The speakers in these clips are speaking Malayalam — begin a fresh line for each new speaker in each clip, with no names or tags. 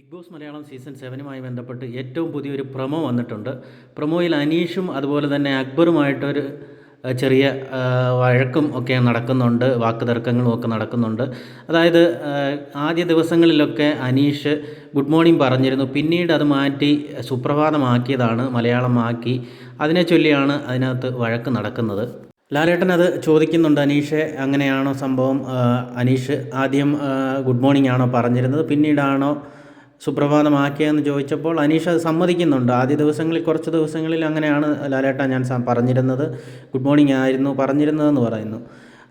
ബിഗ് ബോസ് മലയാളം സീസൺ സെവനുമായി ബന്ധപ്പെട്ട് ഏറ്റവും പുതിയൊരു പ്രൊമോ വന്നിട്ടുണ്ട്. പ്രൊമോയിൽ അനീഷും അതുപോലെ തന്നെ അക്ബറുമായിട്ടൊരു ചെറിയ വഴക്കും ഒക്കെ നടക്കുന്നുണ്ട്. വാക്കുതർക്കങ്ങളും ഒക്കെ നടക്കുന്നുണ്ട്. അതായത് ആദ്യ ദിവസങ്ങളിലൊക്കെ അനീഷ് ഗുഡ് മോർണിംഗ് പറഞ്ഞിരുന്നു. പിന്നീട് അത് മാറ്റി സുപ്രഭാതമാക്കിയതാണ് മലയാളമാക്കി. അതിനെ ചൊല്ലിയാണ് അതിനകത്ത് വഴക്ക് നടക്കുന്നത്. ലാലേട്ടൻ അത് ചോദിക്കുന്നുണ്ട് അനീഷെ അങ്ങനെയാണോ സംഭവം? അനീഷ് ആദ്യം ഗുഡ് മോർണിംഗ് ആണോ പറഞ്ഞിരുന്നത്? പിന്നീടാണോ സുപ്രഭാതമാക്കിയതെന്ന് ചോദിച്ചപ്പോൾ അനീഷ് അത് സമ്മതിക്കുന്നുണ്ട്. ആദ്യ ദിവസങ്ങളിൽ കുറച്ച് ദിവസങ്ങളിൽ അങ്ങനെയാണ് ലാലേട്ട ഞാൻ പറഞ്ഞിരുന്നത്. ഗുഡ് മോർണിംഗ് ആയിരുന്നു പറഞ്ഞിരുന്നതെന്ന് പറയുന്നു.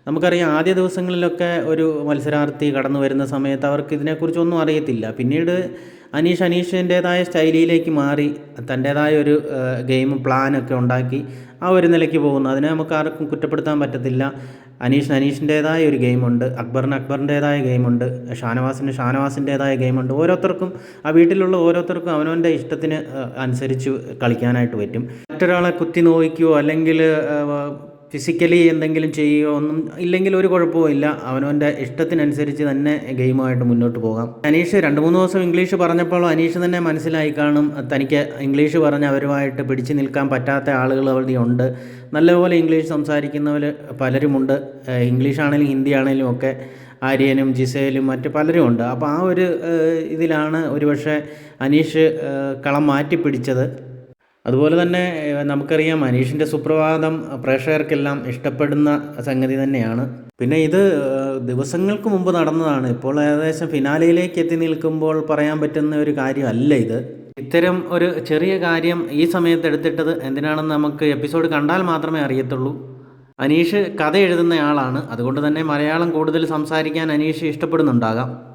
നമുക്കറിയാം ആദ്യ ദിവസങ്ങളിലൊക്കെ ഒരു മത്സരാർത്ഥി കടന്നു വരുന്ന സമയത്ത് അവർക്ക് ഇതിനെക്കുറിച്ചൊന്നും അറിയത്തില്ല. പിന്നീട് അനീഷ് അനീഷിന്റേതായ സ്റ്റൈലിയിലേക്ക് മാറി തന്റേതായ ഒരു ഗെയിം പ്ലാനൊക്കെ ഉണ്ടാക്കി ആ ഒരു നിലയ്ക്ക് പോകുന്നു. അതിനെ നമുക്ക് ആർക്കും കുറ്റപ്പെടുത്താൻ പറ്റത്തില്ല. അനീഷ് അനീഷിന്റേതായ ഒരു ഗെയിമുണ്ട് അക്ബറിന് അക്ബറിന്റേതായ ഗെയിമുണ്ട് ഷാനവാസിന് ഷാനവാസിന്റേതായ ഗെയിമുണ്ട്. ഓരോരുത്തർക്കും ആ വീട്ടിലുള്ള ഓരോരുത്തർക്കും അവനവന്റെ ഇഷ്ടത്തിന് അനുസരിച്ച് കളിക്കാനായിട്ട് പറ്റും. മറ്റൊരാളെ കുത്തി നോവിക്കുകയോ അല്ലെങ്കിൽ ഫിസിക്കലി എന്തെങ്കിലും ചെയ്യുകയോ ഒന്നും ഇല്ലെങ്കിൽ ഒരു കുഴപ്പവും ഇല്ല. അവനവന്റെ ഇഷ്ടത്തിനനുസരിച്ച് തന്നെ ഗെയിമായിട്ട് മുന്നോട്ട് പോകാം. അനീഷ് രണ്ട് മൂന്ന് ദിവസം ഇംഗ്ലീഷ് പറഞ്ഞപ്പോൾ അനീഷ് തന്നെ മനസ്സിലായി കാണും. തനിക്ക് ഇംഗ്ലീഷ് പറഞ്ഞ് അവരുമായിട്ട് പിടിച്ചു നിൽക്കാൻ പറ്റാത്ത ആളുകൾ അവിടെ ഉണ്ട്. നല്ലപോലെ ഇംഗ്ലീഷ് സംസാരിക്കുന്നവർ പലരുമുണ്ട്. ഇംഗ്ലീഷ് ആണെങ്കിലും ഹിന്ദി ആണെങ്കിലും ഒക്കെ ആര്യനും ജിസേലും മറ്റ് പലരും ഉണ്ട് അപ്പോൾ ആ ഒരു ഇതിലാണ് ഒരുപക്ഷെ അനീഷ് കളം മാറ്റി പിടിച്ചത് അതുപോലെ തന്നെ നമുക്കറിയാം അനീഷിന്റെ സുപ്രഭാതം പ്രേക്ഷകർക്കെല്ലാം ഇഷ്ടപ്പെടുന്ന സംഗതി തന്നെയാണ്. പിന്നെ ഇത് ദിവസങ്ങൾക്ക് മുമ്പ് നടന്നതാണ്. ഇപ്പോൾ ഏകദേശം ഫിനാലയിലേക്ക് എത്തി നിൽക്കുമ്പോൾ പറയാൻ പറ്റുന്ന ഒരു കാര്യമല്ല ഇത്. ഇത്തരം ഒരു ചെറിയ കാര്യം ഈ സമയത്ത് എടുത്തിട്ടത് എന്തിനാണെന്ന് നമുക്ക് എപ്പിസോഡ് കണ്ടാൽ മാത്രമേ അറിയത്തുള്ളൂ. അനീഷ് കഥ എഴുതുന്നയാളാണ് അതുകൊണ്ട് തന്നെ മലയാളം കൂടുതൽ സംസാരിക്കാൻ അനീഷ് ഇഷ്ടപ്പെടുന്നുണ്ടാകാം.